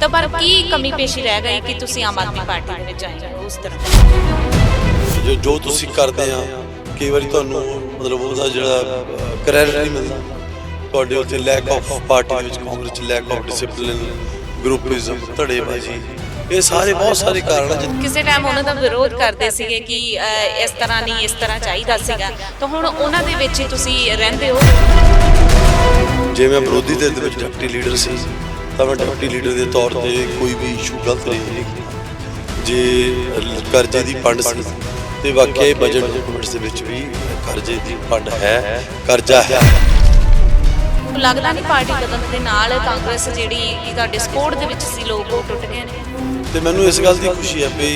ਤਾਂ ਪਰ ਕੀ ਕਮੀ ਪੇਸ਼ੀ ਰਹਿ ਗਈ ਕਿ ਤੁਸੀਂ ਆਮ ਆਦਮੀ ਪਾਰਟੀ ਦੇ ਵਿੱਚ ਆਏ ਹੋ ਉਸ ਤਰ੍ਹਾਂ? ਜੋ ਜੋ ਤੁਸੀਂ ਕਰਦੇ ਆ ਕਈ ਵਾਰੀ ਤੁਹਾਨੂੰ ਮਤਲਬ ਉਹਦਾ ਜਿਹੜਾ ਕ੍ਰੈਡਿਟ ਨਹੀਂ ਮਿਲਦਾ। ਤੁਹਾਡੇ ਉੱਤੇ ਲੈਕ ਆਫ ਪਾਰਟੀ ਵਿੱਚ ਕਾਂਗਰਸ ਚ ਲੈਕ ਆਫ ਡਿਸਪਲਿਨ ਗਰੁੱਪਿਜ਼ਮ ਧੜੇਬਾਜ਼ੀ ਇਹ ਸਾਰੇ ਬਹੁਤ ਸਾਰੇ ਕਾਰਨ ਜਿ- ਕਿਸੇ ਟਾਈਮ ਉਹਨਾਂ ਦਾ ਵਿਰੋਧ ਕਰਦੇ ਸੀਗੇ ਕਿ ਇਸ ਤਰ੍ਹਾਂ ਨਹੀਂ ਇਸ ਤਰ੍ਹਾਂ ਚਾਹੀਦਾ ਸੀਗਾ। ਤਾਂ ਹੁਣ ਉਹਨਾਂ ਦੇ ਵਿੱਚ ਹੀ ਤੁਸੀਂ ਰਹਿੰਦੇ ਹੋ? ਜੇ ਮੈਂ ਵਿਰੋਧੀ ਦੇ ਵਿੱਚ ਡਿਪਟੀ ਲੀਡਰ ਸੀ ਤਾਂ ਮੈਂ ਡਿਪਟੀ ਲੀਡਰ ਦੇ ਤੌਰ ਤੇ ਕੋਈ ਵੀ ਇਸ਼ੂ ਗਲਤ ਨਹੀਂ ਜੇ ਕਰਜ਼ੇ ਦੀ ਫੰਡ ਸੀ ਤੇ ਵਾਕਿਆ ਬਜਟ ਡਾਕੂਮੈਂਟਸ ਦੇ ਵਿੱਚ ਵੀ ਕਰਜ਼ੇ ਦੀ ਫੰਡ ਹੈ ਕਰਜ਼ਾ ਹੈ। ਲੱਗਦਾ ਨਹੀਂ ਪਾਰਟੀ ਬਦਲਣ ਦੇ ਨਾਲ ਕਾਂਗਰਸ ਜਿਹੜੀ ਕਿ ਤੁਹਾਡੇ ਸਪੋਰਟ ਦੇ ਵਿੱਚ ਸੀ ਲੋਕ ਉਹ ਟੁੱਟ ਗਏ ਨੇ। ਤੇ ਮੈਨੂੰ ਇਸ ਗੱਲ ਦੀ ਖੁਸ਼ੀ ਹੈ ਵੀ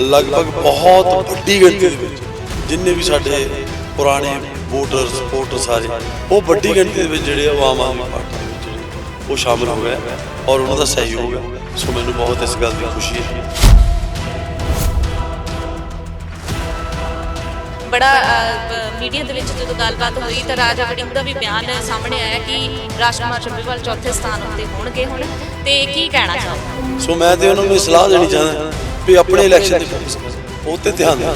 ਲਗਭਗ ਬਹੁਤ ਵੱਡੀ ਗਿਣਤੀ ਦੇ ਵਿੱਚ ਜਿੰਨੇ ਵੀ ਸਾਡੇ ਪੁਰਾਣੇ ਵੋਟਰ ਸਪੋਰਟਰ ਸਾਰੇ ਉਹ ਵੱਡੀ ਗਿਣਤੀ ਦੇ ਵਿੱਚ ਜਿਹੜੇ ਆ ਉਹ ਆਮ ਆਦਮੀ ਪਾਰਟੀ ਉਹ ਸ਼ਾਮਲ ਹੋ ਗਏ ਔਰ ਉਹਨਾਂ ਦਾ ਸਹਿਯੋਗ ਹੈ। ਸੋ ਮੈਨੂੰ ਬਹੁਤ ਇਸ ਗੱਲ ਦੀ ਖੁਸ਼ੀ ਹੈ। ਬੜਾ ਮੀਡੀਆ ਦੇ ਵਿੱਚ ਜਦੋਂ ਗੱਲਬਾਤ ਹੋਈ ਤਾਂ ਰਾਜਾ ਵੜਿੰਗ ਦਾ ਵੀ ਬਿਆਨ ਸਾਹਮਣੇ ਆਇਆ ਕਿ ਰਾਜਕੁਮਾਰ ਚੱਬੇਵਾਲ ਚੌਥੇ ਸਥਾਨ ਉੱਤੇ ਹੋਣਗੇ ਹੁਣ। ਤੇ ਕੀ ਕਹਿਣਾ ਚਾਹੋ ਸੋ ਮੈਂ ਤੇ ਉਹਨਾਂ ਨੂੰ ਸਲਾਹ ਦੇਣੀ ਚਾਹੁੰਦਾ ਵੀ ਆਪਣੇ ਇਲੈਕਸ਼ਨ ਦੇ ਫੋਕਸ ਕਰੋ। ਉਹ ਤੇ ਧਿਆਨ ਦਿਓ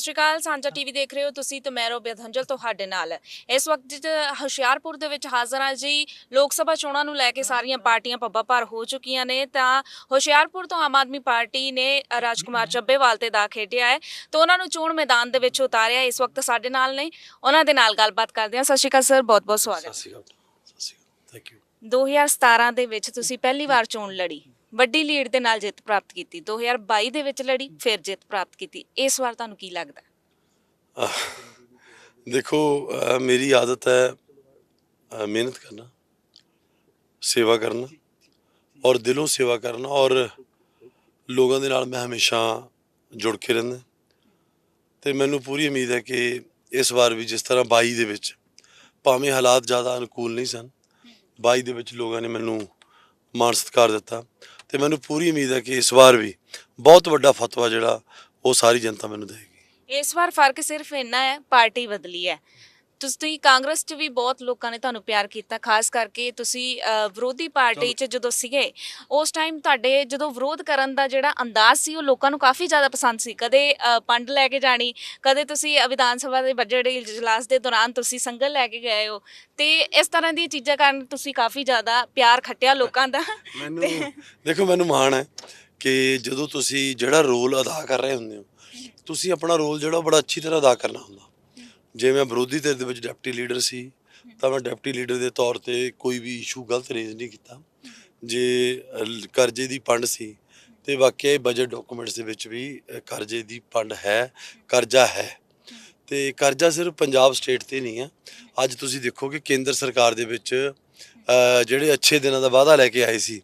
ਸ਼੍ਰੀ ਅਕਾਲ ਸਾਂਝਾ ਟੀਵੀ ਦੇਖ ਰਹੇ ਹੋ ਤੁਸੀਂ ਤੇ ਮੈਂ ਰੋਬਿਆ ਧੰਜਲ ਤੁਹਾਡੇ ਨਾਲ। ਇਸ ਵਕਤ ਹੁਸ਼ਿਆਰਪੁਰ ਦੇ ਵਿੱਚ ਹਾਜ਼ਰ ਹਾਂ ਜੀ ਲੋਕ ਸਭਾ ਚੋਣਾਂ ਨੂੰ ਲੈ ਕੇ ਸਾਰੀਆਂ ਪਾਰਟੀਆਂ ਪੱਬਾ ਭਾਰ ਹੋ ਚੁੱਕੀਆਂ ਨੇ ਤਾਂ ਹੁਸ਼ਿਆਰਪੁਰ ਤੋਂ ਆਮ ਆਦਮੀ ਪਾਰਟੀ ਨੇ ਰਾਜਕੁਮਾਰ ਚੱਬੇਵਾਲ ਤੇ ਦਾ ਖੇਡਿਆ ਹੈ ਤਾਂ ਉਹਨਾਂ ਨੂੰ ਚੋਣ ਮੈਦਾਨ ਦੇ ਵਿੱਚ ਉਤਾਰਿਆ ਇਸ ਵਕਤ ਸਾਡੇ ਨਾਲ ਨੇ। ਉਹਨਾਂ ਦੇ ਨਾਲ ਗੱਲਬਾਤ ਕਰਦੇ ਹਾਂ। ਸਤਿ ਸ਼੍ਰੀ ਅਕਾਲ ਸਰ ਬਹੁਤ ਬਹੁਤ ਸਵਾਗਤ ਸਤਿ ਸ਼੍ਰੀ ਅਕਾਲ ਥੈਂਕ ਯੂ 2017 ਦੇ ਵਿੱਚ ਤੁਸੀਂ ਪਹਿਲੀ ਵਾਰ ਚੋਣ ਲੜੀ। ਵੱਡੀ ਲੀਡ ਦੇ ਨਾਲ ਜਿੱਤ ਪ੍ਰਾਪਤ ਕੀਤੀ 2022 ਦੇ ਵਿੱਚ ਲੜੀ, ਫਿਰ ਜਿੱਤ ਪ੍ਰਾਪਤ ਕੀਤੀ। ਇਸ ਵਾਰ ਤੁਹਾਨੂੰ ਕੀ ਲੱਗਦਾ? ਦੇਖੋ, ਅਹ, ਮੇਰੀ ਆਦਤ ਹੈ, ਅਹ, ਮਿਹਨਤ ਕਰਨਾ, ਸੇਵਾ ਕਰਨਾ ਔਰ ਦਿਲੋਂ ਸੇਵਾ ਕਰਨਾ ਔਰ ਲੋਕਾਂ ਦੇ ਨਾਲ ਮੈਂ ਹਮੇਸ਼ਾ ਜੁੜ ਕੇ ਰਹਿੰਦਾ। ਤੇ ਮੈਨੂੰ ਪੂਰੀ ਉਮੀਦ ਹੈ ਕਿ ਇਸ ਵਾਰ ਵੀ ਜਿਸ ਤਰ੍ਹਾਂ 22 ਦੇ ਵਿੱਚ ਭਾਵੇਂ ਹਾਲਾਤ ਜ਼ਿਆਦਾ ਅਨੁਕੂਲ ਨਹੀਂ ਸਨ 22 ਦੇ ਵਿੱਚ ਲੋਕਾਂ ਨੇ ਮੈਨੂੰ ਮਾਣ ਸਤਿਕਾਰ ਦਿੱਤਾ। ਤੇ ਮੈਨੂੰ ਪੂਰੀ ਉਮੀਦ ਹੈ ਕਿ ਇਸ ਵਾਰ ਵੀ ਬਹੁਤ ਵੱਡਾ ਫਤਵਾ ਜਿਹੜਾ ਉਹ ਸਾਰੀ ਜਨਤਾ ਮੈਨੂੰ ਦੇਵੇਗੀ। ਇਸ ਵਾਰ ਫ਼ਰਕ ਸਿਰਫ ਇੰਨਾ ਹੈ, ਪਾਰਟੀ ਬਦਲੀ ਹੈ। ਤੁਸੀਂ ਕਾਂਗਰਸ 'ਚ ਵੀ ਬਹੁਤ ਲੋਕਾਂ ਨੇ ਤੁਹਾਨੂੰ ਪਿਆਰ ਕੀਤਾ ਖਾਸ ਕਰਕੇ ਤੁਸੀਂ ਵਿਰੋਧੀ ਪਾਰਟੀ 'ਚ ਜਦੋਂ ਸੀਗੇ ਉਸ ਟਾਈਮ ਤੁਹਾਡੇ ਜਦੋਂ ਵਿਰੋਧ ਕਰਨ ਦਾ ਜਿਹੜਾ ਅੰਦਾਜ਼ ਸੀ ਉਹ ਲੋਕਾਂ ਨੂੰ ਕਾਫੀ ਜ਼ਿਆਦਾ ਪਸੰਦ ਸੀ। ਕਦੇ ਪੰਡ ਲੈ ਕੇ ਜਾਣੀ ਕਦੇ ਤੁਸੀਂ ਵਿਧਾਨ ਸਭਾ ਦੇ ਬਜਟ ਇਜਲਾਸ ਦੇ ਦੌਰਾਨ ਤੁਸੀਂ ਸੰਗਲ ਲੈ ਕੇ ਗਏ ਹੋ। ਤੇ ਇਸ ਤਰ੍ਹਾਂ ਦੀਆਂ ਚੀਜ਼ਾਂ ਕਾਰਨ ਤੁਸੀਂ ਕਾਫੀ ਜ਼ਿਆਦਾ ਪਿਆਰ ਖੱਟਿਆ ਲੋਕਾਂ ਦਾ। ਮੈਨੂੰ ਦੇਖੋ ਮੈਨੂੰ ਮਾਣ ਹੈ ਕਿ ਜਦੋਂ ਤੁਸੀਂ ਜਿਹੜਾ ਰੋਲ ਅਦਾ ਕਰ ਰਹੇ ਹੁੰਦੇ ਹੋ ਤੁਸੀਂ ਆਪਣਾ ਰੋਲ ਜਿਹੜਾ ਬੜਾ ਅੱਛੀ ਤਰ੍ਹਾਂ ਅਦਾ ਕਰਨਾ ਹੁੰਦਾ। ਜੇ ਮੈਂ ਵਿਰੋਧੀ ਧਿਰ ਦੇ ਵਿੱਚ ਡਿਪਟੀ ਲੀਡਰ ਸੀ, ਤਾਂ ਮੈਂ ਡਿਪਟੀ ਲੀਡਰ ਦੇ ਤੌਰ ਤੇ ਕੋਈ ਵੀ ਇਸ਼ੂ ਗਲਤ ਰੇਜ਼ ਨਹੀਂ ਕੀਤਾ। ਜੇ ਕਰਜ਼ੇ ਦੀ ਫੰਡ ਸੀ, ਤੇ ਵਾਕਿਆ ਹੀ ਬਜਟ ਡਾਕੂਮੈਂਟਸ ਦੇ ਵਿੱਚ ਵੀ ਕਰਜ਼ੇ ਦੀ ਫੰਡ ਹੈ, ਕਰਜ਼ਾ ਹੈ। ਤੇ ਕਰਜ਼ਾ ਸਿਰਫ ਪੰਜਾਬ ਸਟੇਟ ਤੇ ਨਹੀਂ ਹੈ ਅੱਜ ਤੁਸੀਂ ਦੇਖੋ ਕਿ ਕੇਂਦਰ ਸਰਕਾਰ ਦੇ ਵਿੱਚ ਜਿਹੜੇ ਅੱਛੇ ਦਿਨਾਂ ਦਾ ਵਾਅਦਾ ਲੈ ਕੇ ਆਏ ਸੀ,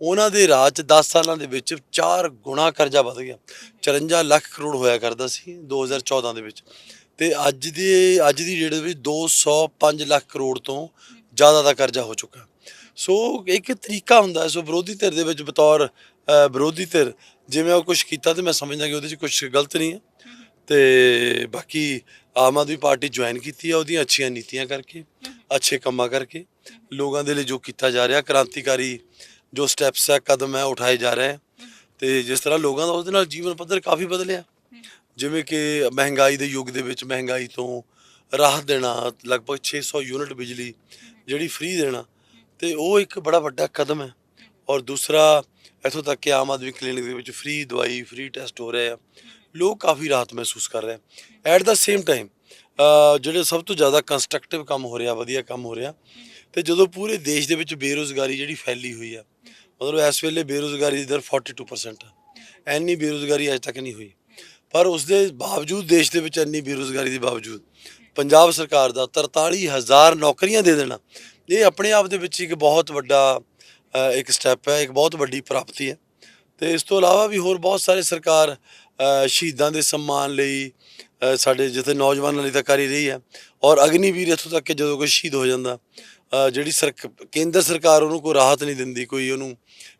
ਉਹਨਾਂ ਦੇ ਰਾਜ ਚ 10 ਸਾਲਾਂ ਦੇ ਵਿੱਚ 4 ਗੁਣਾ ਕਰਜ਼ਾ ਵਧ ਗਿਆ। 54 ਲੱਖ ਕਰੋੜ ਹੋਇਆ ਕਰਦਾ ਸੀ 2014 ਦੇ ਵਿੱਚ। ਤੇ ਅੱਜ ਦੀ ਅੱਜ ਦੀ ਡੇਟ ਦੇ ਵਿੱਚ 205 ਲੱਖ ਕਰੋੜ ਤੋਂ ਜ਼ਿਆਦਾ ਦਾ ਕਰਜ਼ਾ ਹੋ ਚੁੱਕਾ। ਸੋ ਇੱਕ ਤਰੀਕਾ ਹੁੰਦਾ ਸੋ ਵਿਰੋਧੀ ਧਿਰ ਦੇ ਵਿੱਚ ਬਤੌਰ ਵਿਰੋਧੀ ਧਿਰ, ਜਿਵੇਂ ਉਹ ਕੁਝ ਕੀਤਾ ਤੇ ਮੈਂ ਸਮਝਦਾ ਕਿ ਉਹਦੇ 'ਚ ਕੁਝ ਗਲਤ ਨਹੀਂ ਹੈ। ਤੇ ਬਾਕੀ ਆਮ ਆਦਮੀ ਪਾਰਟੀ ਜੁਆਇਨ ਕੀਤੀ ਆ ਉਹਦੀਆਂ ਅੱਛੀਆਂ ਨੀਤੀਆਂ ਕਰਕੇ, ਅੱਛੇ ਕੰਮਾਂ ਕਰਕੇ। ਲੋਕਾਂ ਦੇ ਲਈ ਜੋ ਕੀਤਾ ਜਾ ਰਿਹਾ, ਕ੍ਰਾਂਤੀਕਾਰੀ ਜੋ ਸਟੈਪਸ ਹੈ, ਕਦਮ ਹੈ, ਉਠਾਏ ਜਾ ਰਹੇ ਹੈ। ਤੇ ਜਿਸ ਤਰ੍ਹਾਂ ਲੋਕਾਂ ਦਾ, ਉਹਦੇ ਨਾਲ ਜੀਵਨ ਪੱਧਰ ਕਾਫੀ ਬਦਲਿਆ। ਜਿਵੇਂ ਕਿ ਮਹਿੰਗਾਈ ਦੇ ਯੁੱਗ ਦੇ ਵਿੱਚ ਮਹਿੰਗਾਈ ਤੋਂ ਰਾਹਤ ਦੇਣਾ, ਲਗਭਗ 600 ਯੂਨਿਟ ਬਿਜਲੀ ਜਿਹੜੀ ਫ੍ਰੀ ਦੇਣਾ, ਤੇ ਉਹ ਇੱਕ ਬੜਾ ਵੱਡਾ ਕਦਮ ਹੈ। ਔਰ ਦੂਸਰਾ, ਇੱਥੋਂ ਤੱਕ ਕਿ ਆਮ ਆਦਮੀ ਕਲੀਨਿਕ ਦੇ ਵਿੱਚ ਫ੍ਰੀ ਦਵਾਈ ਫ੍ਰੀ ਟੈਸਟ ਹੋ ਰਹੇ ਆ। ਲੋਕ ਕਾਫੀ ਰਾਹਤ ਮਹਿਸੂਸ ਕਰ ਰਹੇ ਆ। ਐਟ ਦਾ ਸੇਮ ਟਾਈਮ ਜਿਹੜੇ ਸਭ ਤੋਂ ਜ਼ਿਆਦਾ ਕੰਸਟਰਕਟਿਵ ਕੰਮ ਹੋ ਰਿਹਾ, ਵਧੀਆ ਕੰਮ ਹੋ ਰਿਹਾ, ਤੇ ਜਦੋਂ ਪੂਰੇ ਦੇਸ਼ ਦੇ ਵਿੱਚ ਬੇਰੋਜ਼ਗਾਰੀ ਜਿਹੜੀ ਫੈਲੀ ਹੋਈ ਆ, ਮਤਲਬ ਇਸ ਵੇਲੇ ਬੇਰੋਜ਼ਗਾਰੀ ਦੀ ਦਰ 42% ਆ। ਐਨੀ ਬੇਰੋਜ਼ਗਾਰੀ ਅਜੇ ਤੱਕ ਨਹੀਂ ਹੋਈ। ਪਰ ਉਸ ਦੇ ਬਾਵਜੂਦ ਦੇਸ਼ ਦੇ ਵਿੱਚ ਇੰਨੀ ਬੇਰੋਜ਼ਗਾਰੀ ਦੇ ਬਾਵਜੂਦ, ਪੰਜਾਬ ਸਰਕਾਰ ਦਾ 43000 ਨੌਕਰੀਆਂ ਦੇ ਦੇਣਾ, ਇਹ ਆਪਣੇ ਆਪ ਦੇ ਵਿੱਚ ਇੱਕ ਬਹੁਤ ਵੱਡਾ ਇੱਕ ਸਟੈਪ ਹੈ, ਇੱਕ ਬਹੁਤ ਵੱਡੀ ਪ੍ਰਾਪਤੀ ਹੈ। ਤੇ ਇਸ ਤੋਂ ਇਲਾਵਾ ਵੀ ਹੋਰ ਬਹੁਤ ਸਾਰੇ ਸਰਕਾਰ ਸ਼ਹੀਦਾਂ ਦੇ ਸਨਮਾਨ ਲਈ ਸਾਡੇ ਜਿੱਥੇ ਨੌਜਵਾਨਾਂ ਲਈ ਤਾਂ ਕਰ ਹੀ ਰਹੀ ਹੈ। ਔਰ ਅਗਨੀਵੀਰ ਇੱਥੋਂ ਤੱਕ ਕਿ ਜਦੋਂ ਕੋਈ ਸ਼ਹੀਦ ਹੋ ਜਾਂਦਾ ਜਿਹੜੀ ਸਰਕ, ਕੇਂਦਰ ਸਰਕਾਰ ਉਹਨੂੰ ਕੋਈ ਰਾਹਤ ਨਹੀਂ ਦਿੰਦੀ, ਕੋਈ ਉਹਨੂੰ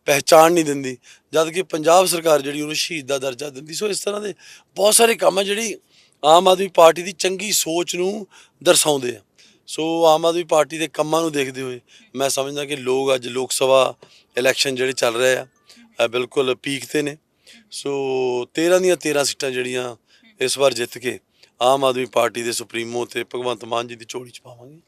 ਪਹਿਚਾਣ ਨਹੀਂ ਦਿੰਦੀ। ਜਦ ਕਿ ਪੰਜਾਬ ਸਰਕਾਰ ਜਿਹੜੀ ਉਹਨੂੰ ਸ਼ਹੀਦ ਦਾ ਦਰਜਾ ਦਿੰਦੀ, ਸੋ ਇਸ ਤਰ੍ਹਾਂ ਦੇ ਬਹੁਤ ਸਾਰੇ ਕੰਮ ਆ ਜਿਹੜੀ ਆਮ ਆਦਮੀ ਪਾਰਟੀ ਦੀ ਚੰਗੀ ਸੋਚ ਨੂੰ ਦਰਸਾਉਂਦੇ ਆ। ਸੋ ਆਮ ਆਦਮੀ ਪਾਰਟੀ ਦੇ ਕੰਮਾਂ ਨੂੰ ਦੇਖਦੇ ਹੋਏ ਮੈਂ ਸਮਝਦਾ ਕਿ ਲੋਕ ਅੱਜ ਲੋਕ ਸਭਾ ਇਲੈਕਸ਼ਨ ਜਿਹੜੇ ਚੱਲ ਰਹੇ ਆ ਬਿਲਕੁਲ ਪੀਕ ਤੇ ਨੇ। ਸੋ 13 ਦੀਆਂ 13 ਸੀਟਾਂ ਜਿਹੜੀਆਂ ਇਸ ਵਾਰ ਜਿੱਤ ਕੇ ਆਮ ਆਦਮੀ ਪਾਰਟੀ ਦੇ ਸੁਪਰੀਮੋ ਤੇ ਭਗਵੰਤ ਮਾਨ ਜੀ ਦੀ ਝੋਲੀ ਚ ਪਾਵਾਂਗੇ।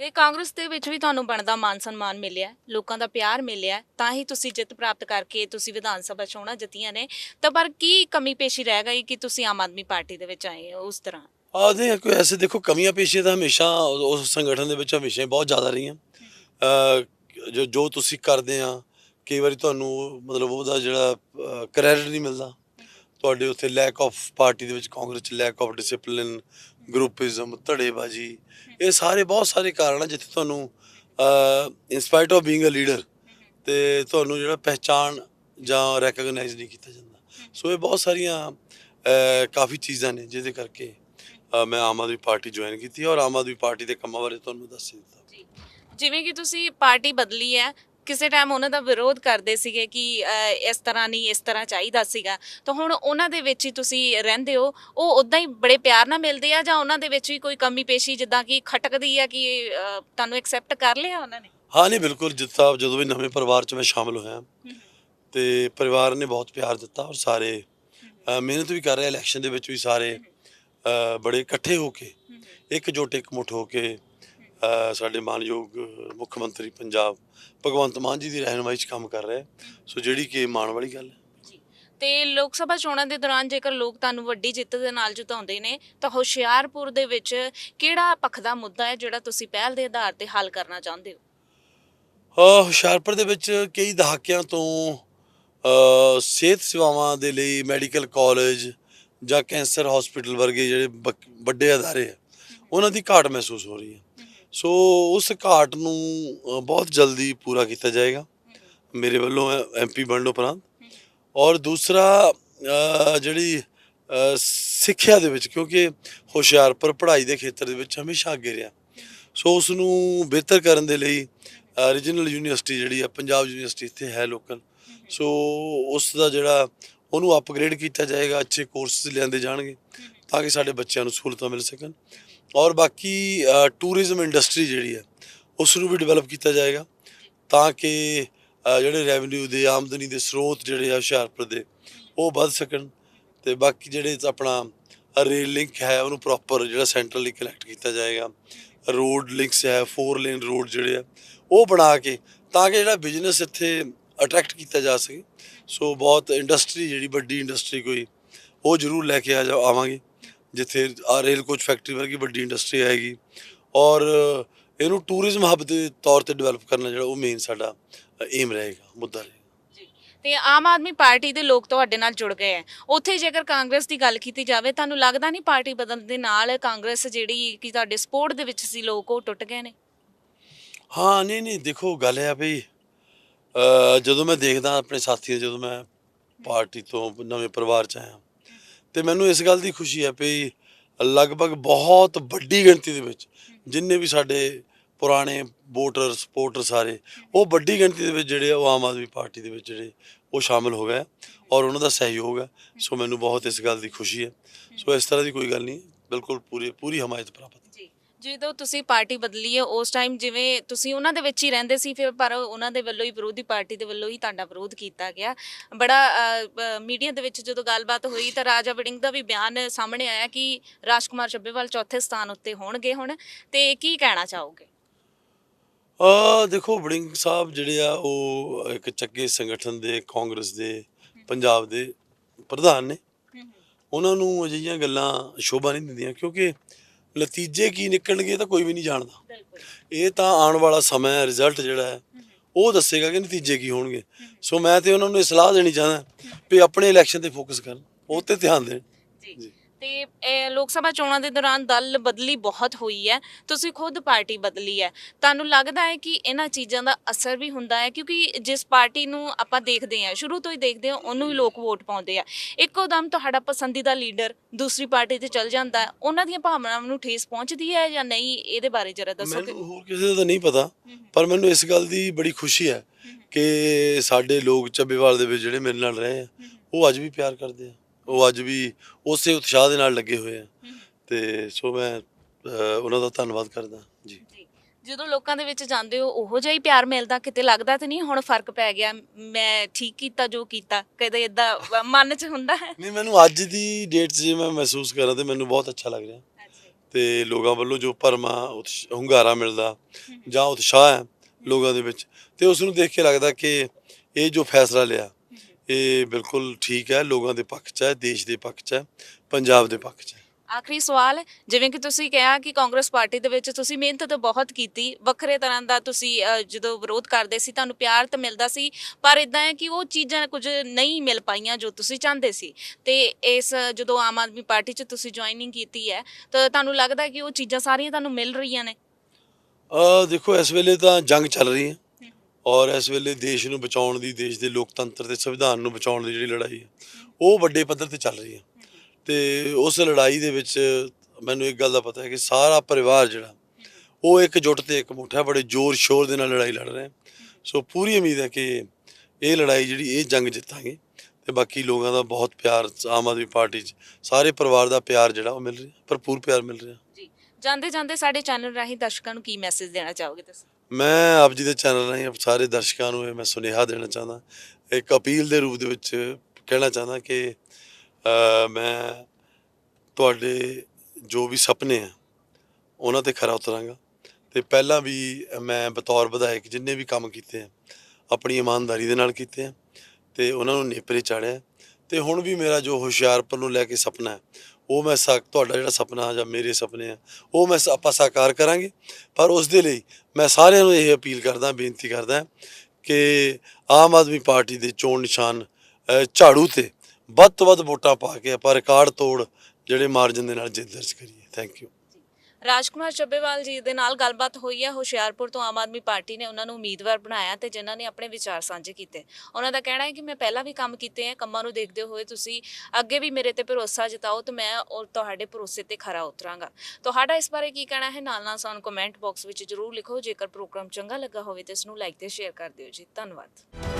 ਜੀ ਕਾਂਗਰਸ ਦੇ ਵਿੱਚ ਵੀ ਤੁਹਾਨੂੰ ਬਣਦਾ ਮਾਨ ਸਨਮਾਨ ਮਿਲਿਆ ਲੋਕਾਂ ਦਾ ਪਿਆਰ ਮਿਲਿਆ ਤਾਂ ਹੀ ਤੁਸੀਂ ਜਿੱਤ ਪ੍ਰਾਪਤ ਕਰਕੇ ਤੁਸੀਂ ਵਿਧਾਨ ਸਭਾ ਚੋਣਾਂ ਜਿੱਤੀਆਂ ਨੇ। ਤਾਂ ਪਰ ਕੀ ਕਮੀ ਪੇਸ਼ੀ ਰਹਿ ਗਈ ਕਿ ਤੁਸੀਂ ਆਮ ਆਦਮੀ ਪਾਰਟੀ ਦੇ ਵਿੱਚ ਆਏ ਹੋ ਉਸ ਤਰ੍ਹਾਂ? ਆਦੇ ਕੋਈ ਐਸੇ ਦੇਖੋ ਕਮੀਆਂ ਪੇਸ਼ੀਆਂ ਤਾਂ ਹਮੇਸ਼ਾ ਉਸ ਸੰਗਠਨ ਦੇ ਵਿੱਚ ਹਮੇਸ਼ਾ ਹੀ ਬਹੁਤ ਜ਼ਿਆਦਾ ਰਹੀਆਂ। ਅ, ਜੋ ਜੋ ਤੁਸੀਂ ਕਰਦੇ ਆ ਕਈ ਵਾਰੀ ਤੁਹਾਨੂੰ ਮਤਲਬ ਉਹਦਾ ਜਿਹੜਾ ਕ੍ਰੈਡਿਟ ਨਹੀਂ ਮਿਲਦਾ। ਤੁਹਾਡੇ ਉੱਥੇ ਲੈਕ ਆਫ ਪਾਰਟੀ ਦੇ ਵਿੱਚ ਕਾਂਗਰਸ ਚ ਲੈਕ ਆਫ ਡਿਸਪਲਿਨ ਗਰੁੱਪਿਜ਼ਮ ਧੜੇਬਾਜ਼ੀ, ਇਹ ਸਾਰੇ ਬਹੁਤ ਸਾਰੇ ਕਾਰਨ ਆ ਜਿੱਥੇ ਤੁਹਾਨੂੰ in spite of being a leader ਤੇ ਤੁਹਾਨੂੰ ਜਿਹੜਾ ਪਹਿਚਾਨ ਜਾਂ ਰੈਕਗਨਾਈਜ਼ ਨਹੀਂ ਕੀਤਾ ਜਾਂਦਾ। ਸੋ ਇਹ ਬਹੁਤ ਸਾਰੀਆਂ ਕਾਫੀ ਚੀਜ਼ਾਂ ਨੇ ਜਿਹਦੇ ਕਰਕੇ ਮੈਂ ਆਮ ਆਦਮੀ ਪਾਰਟੀ ਜੁਆਇਨ ਕੀਤੀ ਔਰ ਆਮ ਆਦਮੀ ਪਾਰਟੀ ਦੇ ਕੰਮਾਂ ਬਾਰੇ ਤੁਹਾਨੂੰ ਦੱਸ ਦਿੱਤਾ। ਜਿਵੇਂ ਕਿ ਤੁਸੀਂ ਪਾਰਟੀ ਬਦਲੀ ਹੈ ਕਿਸੇ ਟਾਈਮ ਉਹਨਾਂ ਦਾ ਵਿਰੋਧ ਕਰਦੇ ਸੀਗੇ ਕਿ ਇਸ ਤਰ੍ਹਾਂ ਨਹੀਂ ਇਸ ਤਰ੍ਹਾਂ ਚਾਹੀਦਾ ਸੀਗਾ। ਤਾਂ ਹੁਣ ਉਹਨਾਂ ਦੇ ਵਿੱਚ ਹੀ ਤੁਸੀਂ ਰਹਿੰਦੇ ਹੋ ਉਹ ਉਦਾਂ ਹੀ ਬੜੇ ਪਿਆਰ ਨਾਲ ਮਿਲਦੇ ਆ ਜਾਂ ਉਹਨਾਂ ਦੇ ਵਿੱਚ ਵੀ ਕੋਈ ਕਮੀ ਪੇਸ਼ੀ ਜਿੱਦਾਂ ਕਿ ਖਟਕਦੀ ਆ ਕਿ ਤੁਹਾਨੂੰ ਐਕਸੈਪਟ ਕਰ ਲਿਆ ਉਹਨਾਂ ਨੇ? ਹਾਂ ਨਹੀਂ ਬਿਲਕੁਲ ਜਿੱਦਾਂ ਜਦੋਂ ਵੀ ਨਵੇਂ ਪਰਿਵਾਰ 'ਚ ਮੈਂ ਸ਼ਾਮਲ ਹੋਇਆ ਤੇ ਪਰਿਵਾਰ ਨੇ ਬਹੁਤ ਪਿਆਰ ਦਿੱਤਾ ਔਰ ਸਾਰੇ ਮਿਹਨਤ ਵੀ ਕਰ ਰਹੇ ਇਲੈਕਸ਼ਨ ਦੇ ਵਿੱਚ ਵੀ ਸਾਰੇ ਬੜੇ ਇਕੱਠੇ ਹੋ ਕੇ ਇਕਜੁੱਟ ਇਕਮੁੱਠ ਹੋ ਕੇ ਸਾਡੇ ਮਾਨਯੋਗ ਮੁੱਖ ਮੰਤਰੀ ਪੰਜਾਬ ਭਗਵੰਤ ਮਾਨ ਜੀ ਦੀ ਰਹਿਨਮਾਈ 'ਚ ਕੰਮ ਕਰ ਰਹੇ ਸੋ ਜਿਹੜੀ ਕਿ ਮਾਣ ਵਾਲੀ ਗੱਲ ਹੈ। ਤੇ ਲੋਕ ਸਭਾ ਚੋਣਾਂ ਦੇ ਦੌਰਾਨ ਜੇਕਰ ਲੋਕ ਤੁਹਾਨੂੰ ਵੱਡੀ ਜਿੱਤ ਦੇ ਨਾਲ ਜਿਤਾਉਂਦੇ ਨੇ ਤਾਂ ਹੁਸ਼ਿਆਰਪੁਰ ਦੇ ਵਿੱਚ ਕਿਹੜਾ ਪੱਖ ਦਾ ਮੁੱਦਾ ਹੈ ਜਿਹੜਾ ਤੁਸੀਂ ਪਹਿਲ ਦੇ ਆਧਾਰ ਤੇ ਹੱਲ ਕਰਨਾ ਚਾਹੁੰਦੇ ਹੋ? ਹੁਸ਼ਿਆਰਪੁਰ ਦੇ ਵਿੱਚ ਕਈ ਦਹਾਕਿਆਂ ਤੋਂ ਸਿਹਤ ਸੇਵਾਵਾਂ ਦੇ ਲਈ ਮੈਡੀਕਲ ਕਾਲਜ ਜਾਂ ਕੈਂਸਰ ਹਸਪੀਟਲ ਵਰਗੇ ਜਿਹੜੇ ਵੱਡੇ ਅਦਾਰੇ ਆ ਉਹਨਾਂ ਦੀ ਘਾਟ ਮਹਿਸੂਸ ਹੋ ਰਹੀ ਹੈ। ਸੋ ਉਸ ਘਾਟ ਨੂੰ ਬਹੁਤ ਜਲਦੀ ਪੂਰਾ ਕੀਤਾ ਜਾਏਗਾ। ਮੇਰੇ ਵੱਲੋਂ ਐਮਪੀ ਬਣਨ ਉਪਰੰਤ। ਔਰ ਦੂਸਰਾ ਜਿਹੜੀ ਸਿੱਖਿਆ ਦੇ ਵਿੱਚ, ਕਿਉਂਕਿ ਹੁਸ਼ਿਆਰਪੁਰ ਪੜ੍ਹਾਈ ਦੇ ਖੇਤਰ ਦੇ ਵਿੱਚ ਹਮੇਸ਼ਾ ਅੱਗੇ ਰਿਹਾ। ਸੋ ਉਸ ਨੂੰ ਬਿਹਤਰ ਕਰਨ ਦੇ ਲਈ ਰੀਜਨਲ ਯੂਨੀਵਰਸਿਟੀ ਜਿਹੜੀ ਆ, ਪੰਜਾਬ ਯੂਨੀਵਰਸਿਟੀ ਇੱਥੇ ਹੈ ਲੋਕਲ ਸੋ ਉਸ ਦਾ ਜਿਹੜਾ, ਉਹਨੂੰ ਅਪਗ੍ਰੇਡ ਕੀਤਾ ਜਾਏਗਾ, ਅੱਛੇ ਕੋਰਸਸ ਲਿਆਂਦੇ ਜਾਣਗੇ, ਤਾਂ ਕਿ ਸਾਡੇ ਬੱਚਿਆਂ ਨੂੰ ਸਹੂਲਤਾਂ ਮਿਲ ਸਕਣ। ਔਰ ਬਾਕੀ ਟੂਰਿਜ਼ਮ ਇੰਡਸਟਰੀ ਜਿਹੜੀ ਹੈ ਉਸ ਨੂੰ ਵੀ ਡਿਵੈਲਪ ਕੀਤਾ ਜਾਏਗਾ ਤਾਂ ਕਿ ਜਿਹੜੇ ਰੈਵਨਿਊ ਦੇ, ਆਮਦਨੀ ਦੇ ਸਰੋਤ ਜਿਹੜੇ ਆ ਹੁਸ਼ਿਆਰਪੁਰ ਦੇ, ਉਹ ਵੱਧ ਸਕਣ ਤੇ ਬਾਕੀ ਜਿਹੜੇ ਆਪਣਾ ਰੇਲ ਲਿੰਕ ਹੈ, ਉਹਨੂੰ ਪ੍ਰੋਪਰ ਜਿਹੜਾ ਸੈਂਟਰਲੀ ਕਲੈਕਟ ਕੀਤਾ ਜਾਏਗਾ। ਰੋਡ ਲਿੰਕਸ ਹੈ ਫੋਰ ਲੇਨ ਰੋਡ ਜਿਹੜੇ ਆ, ਉਹ ਬਣਾ ਕੇ ਤਾਂ ਕਿ ਜਿਹੜਾ ਬਿਜ਼ਨਸ ਇੱਥੇ ਅਟਰੈਕਟ ਕੀਤਾ ਜਾ ਸਕੇ। ਸੋ ਬਹੁਤ ਇੰਡਸਟਰੀ ਜਿਹੜੀ ਵੱਡੀ ਇੰਡਸਟਰੀ ਕੋਈ, ਉਹ ਜ਼ਰੂਰ ਲੈ ਕੇ ਆ ਜਾ, ਆਵਾਂਗੇ। ਜਿੱਥੇ ਆ ਰੇਲ ਕੋਚ ਫੈਕਟਰੀ ਵਰਗੀ ਵੱਡੀ ਇੰਡਸਟਰੀ ਆਏਗੀ ਔਰ ਇਹਨੂੰ ਟੂਰਿਜ਼ਮ ਹੱਬ ਦੇ ਤੌਰ ਤੇ ਡਿਵੈਲਪ ਕਰਨਾ ਜਿਹੜਾ ਉਹ ਮੇਨ ਸਾਡਾ ਏਮ ਰਹੇਗਾ ਮੁੱਦਾ ਰਹੇਗਾ। ਤੇ ਆਮ ਆਦਮੀ ਪਾਰਟੀ ਦੇ ਲੋਕ ਤੁਹਾਡੇ ਨਾਲ ਜੁੜ ਗਏ ਹੈ। ਉੱਥੇ ਜੇਕਰ ਕਾਂਗਰਸ ਦੀ ਗੱਲ ਕੀਤੀ ਜਾਵੇ ਤੁਹਾਨੂੰ ਲੱਗਦਾ ਨਹੀਂ ਪਾਰਟੀ ਬਦਲਣ ਦੇ ਨਾਲ ਕਾਂਗਰਸ ਜਿਹੜੀ ਕਿ ਤੁਹਾਡੇ ਸਪੋਰਟ ਦੇ ਵਿੱਚ ਸੀ ਲੋਕ ਉਹ ਟੁੱਟ ਗਏ ਨੇ? ਹਾਂ ਨਹੀਂ ਨਹੀਂ ਦੇਖੋ ਗੱਲ ਆ ਵੀ ਜਦੋਂ ਮੈਂ ਦੇਖਦਾ ਆਪਣੇ ਸਾਥੀਆਂ ਜਦੋਂ ਮੈਂ ਪਾਰਟੀ ਤੋਂ ਨਵੇਂ ਪਰਿਵਾਰ ਚ ਆਇਆ ਤੇ ਮੈਨੂੰ ਇਸ ਗੱਲ ਦੀ ਖੁਸ਼ੀ ਹੈ ਵੀ ਲਗਭਗ ਬਹੁਤ ਵੱਡੀ ਗਿਣਤੀ ਦੇ ਵਿੱਚ ਜਿੰਨੇ ਵੀ ਸਾਡੇ ਪੁਰਾਣੇ ਵੋਟਰ, ਸਪੋਰਟਰ ਸਾਰੇ, ਉਹ ਵੱਡੀ ਗਿਣਤੀ ਦੇ ਵਿੱਚ ਜਿਹੜੇ ਆ, ਉਹ ਆਮ ਆਦਮੀ ਪਾਰਟੀ ਦੇ ਵਿੱਚ ਜਿਹੜੇ, ਉਹ ਸ਼ਾਮਿਲ ਹੋ ਗਏ ਔਰ ਉਹਨਾਂ ਦਾ ਸਹਿਯੋਗ ਹੈ। ਸੋ ਮੈਨੂੰ ਬਹੁਤ ਇਸ ਗੱਲ ਦੀ ਖੁਸ਼ੀ ਹੈ। ਸੋ ਇਸ ਤਰ੍ਹਾਂ ਦੀ ਕੋਈ ਗੱਲ ਨਹੀਂ ਬਿਲਕੁਲ ਪੂਰੀ ਪੂਰੀ ਹਮਾਇਤ ਪ੍ਰਾਪਤ ਜਦੋਂ ਤੁਸੀਂ ਪਾਰਟੀ ਬਦਲੀ ਹੈ ਉਸ ਟਾਈਮ ਜਿਵੇਂ ਤੁਸੀਂ ਉਹਨਾਂ ਦੇ ਵਿੱਚ ਹੀ ਰਹਿੰਦੇ ਸੀ ਫਿਰ ਪਰ ਉਹਨਾਂ ਦੇ ਵੱਲੋਂ ਹੀ ਵਿਰੋਧੀ ਪਾਰਟੀ ਦੇ ਵੱਲੋਂ ਹੀ ਤੁਹਾਡਾ ਵਿਰੋਧ ਕੀਤਾ ਗਿਆ। ਬੜਾ ਮੀਡੀਆ ਦੇ ਵਿੱਚ ਜਦੋਂ ਗੱਲਬਾਤ ਹੋਈ ਤਾਂ ਰਾਜਾ ਵੜਿੰਗ ਦਾ ਵੀ ਬਿਆਨ ਸਾਹਮਣੇ ਆਇਆ ਕਿ ਰਾਜਕੁਮਾਰ ਚੱਬੇਵਾਲ ਚੌਥੇ ਸਥਾਨ ਉੱਤੇ ਹੋਣਗੇ ਹੁਣ। ਤੇ ਕੀ ਕਹਿਣਾ ਚਾਹੋਗੇ? ਆ ਦੇਖੋ ਵੜਿੰਗ ਸਾਹਿਬ ਜਿਹੜੇ ਆ ਉਹ ਇੱਕ ਚੱਗੇ ਸੰਗਠਨ ਦੇ ਕਾਂਗਰਸ ਦੇ ਪੰਜਾਬ ਦੇ ਪ੍ਰਧਾਨ ਨੇ। ਉਹਨਾਂ ਨੂੰ ਅਜਿਹੀਆਂ ਗੱਲਾਂ ਸ਼ੋਭਾ ਨਹੀਂ ਦਿੰਦੀਆਂ ਕਿਉਂਕਿ ਨਤੀਜੇ ਕੀ ਨਿਕਲਣਗੇ ਤਾਂ ਕੋਈ ਵੀ ਨਹੀਂ ਜਾਣਦਾ। ਇਹ ਤਾਂ ਆਉਣ ਵਾਲਾ ਸਮਾਂ ਹੈ ਰਿਜ਼ਲਟ ਜਿਹੜਾ ਹੈ ਉਹ ਦੱਸੇਗਾ ਕਿ ਨਤੀਜੇ ਕੀ ਹੋਣਗੇ। ਸੋ ਮੈਂ ਤੇ ਉਹਨਾਂ ਨੂੰ ਇਹ ਸਲਾਹ ਦੇਣੀ ਚਾਹੁੰਦਾ ਵੀ ਆਪਣੇ ਇਲੈਕਸ਼ਨ ਤੇ ਫੋਕਸ ਕਰਨ ਉਹ ਤੇ ਧਿਆਨ ਦੇਣ। ਜੀ। ਤੇ ਇਹ ਲੋਕ ਸਭਾ ਚੋਣਾਂ ਦੇ ਦੌਰਾਨ ਦਲ ਬਦਲੀ ਬਹੁਤ ਹੋਈ ਹੈ ਤੁਸੀਂ ਖੁਦ ਪਾਰਟੀ ਬਦਲੀ ਹੈ। ਤੁਹਾਨੂੰ ਲੱਗਦਾ ਹੈ ਕਿ ਇਹਨਾਂ ਚੀਜ਼ਾਂ ਦਾ ਅਸਰ ਵੀ ਹੁੰਦਾ ਹੈ? ਕਿਉਂਕਿ ਜਿਸ ਪਾਰਟੀ ਨੂੰ ਆਪਾਂ ਦੇਖਦੇ ਹਾਂ ਸ਼ੁਰੂ ਤੋਂ ਹੀ ਦੇਖਦੇ ਹਾਂ ਉਹਨੂੰ ਹੀ ਲੋਕ ਵੋਟ ਪਾਉਂਦੇ ਆ। ਇੱਕੋ ਦਮ ਤੁਹਾਡਾ ਪਸੰਦੀਦਾ ਲੀਡਰ ਦੂਸਰੀ ਪਾਰਟੀ ਤੇ ਚਲ ਜਾਂਦਾ ਹੈ। ਉਹਨਾਂ ਦੀਆਂ ਭਾਵਨਾਵਾਂ ਨੂੰ ਠੇਸ ਪਹੁੰਚਦੀ ਹੈ ਜਾਂ ਨਹੀਂ? ਇਹਦੇ ਬਾਰੇ ਜਰਾ ਦੱਸੋ ਕਿ ਮੈਨੂੰ ਹੋਰ ਕਿਸੇ ਦਾ ਤਾਂ ਨਹੀਂ ਪਤਾ ਪਰ ਮੈਨੂੰ ਇਸ ਗੱਲ ਦੀ ਬੜੀ ਖੁਸ਼ੀ ਹੈ ਕਿ ਸਾਡੇ ਲੋਕ ਚੱਬੇਵਾਲ ਦੇ ਵਿੱਚ ਜਿਹੜੇ ਮੇਰੇ ਨਾਲ ਰਹੇ ਆ ਉਹ ਅੱਜ ਵੀ ਪਿਆਰ ਕਰਦੇ ਆ। ਉਹ ਅੱਜ ਵੀ ਉਸੇ ਉਤਸ਼ਾਹ ਦੇ ਨਾਲ ਲੱਗੇ ਹੋਏ ਆ। ਤੇ ਸੋ ਮੈਂ ਉਹਨਾਂ ਦਾ ਧੰਨਵਾਦ ਕਰਦਾ ਜੀ। ਜਦੋਂ ਲੋਕਾਂ ਦੇ ਵਿੱਚ ਜਾਂਦੇ ਹੋ ਉਹੋ ਜਿਹਾ ਹੀ ਪਿਆਰ ਮਿਲਦਾ ਕਿਤੇ ਲੱਗਦਾ ਤੇ ਨਹੀਂ ਹੁਣ ਫ਼ਰਕ ਪੈ ਗਿਆ ਮੈਂ ਠੀਕ ਕੀਤਾ ਜੋ ਕੀਤਾ ਕਦੇ ਇਦਾਂ ਮਨ 'ਚ ਹੁੰਦਾ ਹੈ? ਨਹੀਂ ਮੈਨੂੰ ਅੱਜ ਦੀ ਡੇਟ 'ਚ ਮੈਂ ਮਹਿਸੂਸ ਕਰਾਂ ਤੇ ਮੈਨੂੰ ਬਹੁਤ ਅੱਛਾ ਲੱਗ ਰਿਹਾ। ਤੇ ਲੋਕਾਂ ਵੱਲੋਂ ਜੋ ਉਤਸ਼- ਹੁੰਗਾਰਾ ਮਿਲਦਾ ਜਾਂ ਉਤਸ਼ਾਹ ਹੈ ਲੋਕਾਂ ਦੇ ਵਿੱਚ ਤੇ ਉਸ ਨੂੰ ਦੇਖ ਕੇ ਲੱਗਦਾ ਕਿ ਇਹ ਜੋ ਫੈਸਲਾ ਲਿਆ ਇਹ ਬਿਲਕੁਲ ਠੀਕ ਹੈ ਲੋਕਾਂ ਦੇ ਪੱਖ 'ਚ ਹੈ ਦੇਸ਼ ਦੇ ਪੱਖ 'ਚ ਹੈ ਪੰਜਾਬ ਦੇ ਪੱਖ 'ਚ ਹੈ। ਆਖਰੀ ਸਵਾਲ ਜਿਵੇਂ ਕਿ ਤੁਸੀਂ ਕਿਹਾ ਕਿ ਕਾਂਗਰਸ ਪਾਰਟੀ ਦੇ ਵਿੱਚ ਤੁਸੀਂ ਮਿਹਨਤ ਤਾਂ ਬਹੁਤ ਕੀਤੀ ਵੱਖਰੇ ਤਰ੍ਹਾਂ ਦਾ ਤੁਸੀਂ ਅ, ਜਦੋਂ ਵਿਰੋਧ ਕਰਦੇ ਸੀ ਤੁਹਾਨੂੰ ਪਿਆਰ ਤਾਂ ਮਿਲਦਾ ਸੀ ਪਰ ਇਦਾਂ ਹੈ ਕਿ ਉਹ ਚੀਜ਼ਾਂ ਕੁਝ ਨਹੀਂ ਮਿਲ ਪਾਈਆਂ ਜੋ ਤੁਸੀਂ ਚਾਹੁੰਦੇ ਸੀ। ਤੇ ਇਸ ਜਦੋਂ ਆਮ ਆਦਮੀ ਪਾਰਟੀ 'ਚ ਤੁਸੀਂ ਜੁਆਇਨਿੰਗ ਕੀਤੀ ਹੈ ਤਾਂ ਤੁਹਾਨੂੰ ਲੱਗਦਾ ਕਿ ਉਹ ਚੀਜ਼ਾਂ ਸਾਰੀਆਂ ਤੁਹਾਨੂੰ ਮਿਲ ਰਹੀਆਂ ਨੇ? ਅ ਦੇਖੋ ਇਸ ਵੇਲੇ ਤਾਂ ਜੰਗ ਚੱਲ ਰਹੀ ਹੈ। ਔਰ ਇਸ ਵੇਲੇ ਦੇਸ਼ ਨੂੰ ਬਚਾਉਣ ਦੀ, ਦੇਸ਼ ਦੇ ਲੋਕਤੰਤਰ ਤੇ ਸੰਵਿਧਾਨ ਨੂੰ ਬਚਾਉਣ ਦੀ ਜਿਹੜੀ ਲੜਾਈ ਹੈ, ਉਹ ਵੱਡੇ ਪੱਧਰ ਤੇ ਚੱਲ ਰਹੀ ਹੈ। ਤੇ ਉਸ ਲੜਾਈ ਦੇ ਵਿੱਚ ਮੈਨੂੰ ਇੱਕ ਗੱਲ ਦਾ ਪਤਾ ਹੈ ਕਿ ਸਾਰਾ ਪਰਿਵਾਰ ਜਿਹੜਾ, ਉਹ ਇੱਕ ਜੁੱਟ ਤੇ ਇੱਕ ਮੁੱਠਾ ਬੜੇ ਜ਼ੋਰ ਸ਼ੋਰ ਦੇ ਨਾਲ ਲੜਾਈ ਲੜ ਰਿਹਾ ਹੈ। ਸੋ ਪੂਰੀ ਉਮੀਦ ਹੈ ਕਿ ਇਹ ਲੜਾਈ ਜਿਹੜੀ, ਇਹ ਜੰਗ ਜਿੱਤਾਂਗੇ ਤੇ ਬਾਕੀ ਲੋਕਾਂ ਦਾ ਬਹੁਤ ਪਿਆਰ, ਆਮ ਆਦਮੀ ਪਾਰਟੀ 'ਚ ਸਾਰੇ ਪਰਿਵਾਰ ਦਾ ਪਿਆਰ ਜਿਹੜਾ, ਉਹ ਮਿਲ ਰਿਹਾ, ਭਰਪੂਰ ਪਿਆਰ ਮਿਲ ਰਿਹਾ। ਜੀ ਜਾਂਦੇ ਜਾਂਦੇ ਸਾਡੇ ਚੈਨਲ ਰਾਹੀਂ ਦਰਸ਼ਕਾਂ ਨੂੰ ਕੀ ਮੈਸੇਜ ਦੇਣਾ ਚਾਹੋਗੇ ਤੁਸੀਂ? ਮੈਂ ਆਪ ਜੀ ਦੇ ਚੈਨਲ ਰਾਹੀਂ ਸਾਰੇ ਦਰਸ਼ਕਾਂ ਨੂੰ ਇਹ ਮੈਂ ਸੁਨੇਹਾ ਦੇਣਾ ਚਾਹੁੰਦਾ, ਇੱਕ ਅਪੀਲ ਦੇ ਰੂਪ ਦੇ ਵਿੱਚ ਕਹਿਣਾ ਚਾਹੁੰਦਾ ਕਿ ਮੈਂ ਤੁਹਾਡੇ ਜੋ ਵੀ ਸੁਪਨੇ ਆ, ਉਹਨਾਂ ਤੇ ਖਰਾ ਉਤਰਾਂਗਾ। ਤੇ ਪਹਿਲਾਂ ਵੀ ਮੈਂ ਬਤੌਰ ਵਿਧਾਇਕ ਜਿੰਨੇ ਵੀ ਕੰਮ ਕੀਤੇ ਆ, ਆਪਣੀ ਇਮਾਨਦਾਰੀ ਦੇ ਨਾਲ ਕੀਤੇ ਆ, ਤੇ ਉਹਨਾਂ ਨੂੰ ਨੇਪਰੇ ਚਾੜਿਆ। ਤੇ ਹੁਣ ਵੀ ਮੇਰਾ ਜੋ ਹੁਸ਼ਿਆਰਪੁਰ ਨੂੰ ਲੈ ਕੇ ਸੁਪਨਾ ਹੈ ਉਹ ਮੈਂ ਸਾ ਤੁਹਾਡਾ ਜਿਹੜਾ ਸੁਪਨਾ ਜਾਂ ਮੇਰੇ ਸੁਪਨੇ ਆ, ਉਹ ਮੈਂ ਸ- ਆਪਾਂ ਸਾਕਾਰ ਕਰਾਂਗੇ। ਪਰ ਉਸ ਦੇ ਲਈ ਮੈਂ ਸਾਰਿਆਂ ਨੂੰ ਇਹ ਅਪੀਲ ਕਰਦਾ, ਬੇਨਤੀ ਕਰਦਾ ਕਿ ਆਮ ਆਦਮੀ ਪਾਰਟੀ ਦੇ ਚੋਣ ਨਿਸ਼ਾਨ ਝਾੜੂ ਤੇ ਵੱਧ ਤੋਂ ਵੱਧ ਵੋਟਾਂ ਪਾ ਕੇ ਆਪਾਂ ਰਿਕਾਰਡ ਤੋੜ, ਜਿਹੜੇ ਮਾਰਜਨ ਦੇ ਨਾਲ ਜਿੱਤ ਦਰਜ ਕਰੀਏ। ਥੈਂਕ ਯੂ ਰਾਜਕੁਮਾਰ ਚੱਬੇਵਾਲ ਜੀ ਦੇ ਨਾਲ ਗੱਲਬਾਤ ਹੋਈ ਹੈ। ਹੁਸ਼ਿਆਰਪੁਰ ਤੋਂ ਆਮ ਆਦਮੀ ਪਾਰਟੀ ਨੇ ਉਹਨਾਂ ਨੂੰ ਉਮੀਦਵਾਰ ਬਣਾਇਆ ਤੇ ਜਿਨ੍ਹਾਂ ਨੇ ਆਪਣੇ ਵਿਚਾਰ ਸਾਂਝੇ ਕੀਤੇ। ਉਹਨਾਂ ਦਾ ਕਹਿਣਾ ਹੈ ਕਿ ਮੈਂ ਪਹਿਲਾਂ ਵੀ ਕੰਮ ਕੀਤੇ ਹੈ ਕੰਮਾਂ ਨੂੰ ਦੇਖਦੇ ਹੋਏ ਤੁਸੀਂ ਅੱਗੇ ਵੀ ਮੇਰੇ ਤੇ ਭਰੋਸਾ ਜਤਾਓ ਤੇ ਮੈਂ ਉਹ ਤੁਹਾਡੇ ਭਰੋਸੇ ਤੇ ਖਰਾ ਉਤਰਾਂਗਾ। ਤੁਹਾਡਾ ਇਸ ਬਾਰੇ ਕੀ ਕਹਿਣਾ ਹੈ? ਨਾਲ ਨਾਲ ਸਾਨੂੰ ਕਮੈਂਟ ਬਾਕਸ ਵਿੱਚ ਜਰੂਰ ਲਿਖੋ। ਜੇਕਰ ਪ੍ਰੋਗਰਾਮ ਚੰਗਾ ਲੱਗਾ ਹੋਵੇ ਤੇ ਇਸ ਨੂੰ ਲਾਈਕ ਤੇ ਸ਼ੇਅਰ ਕਰ ਦਿਓ ਜੀ। ਧੰਨਵਾਦ।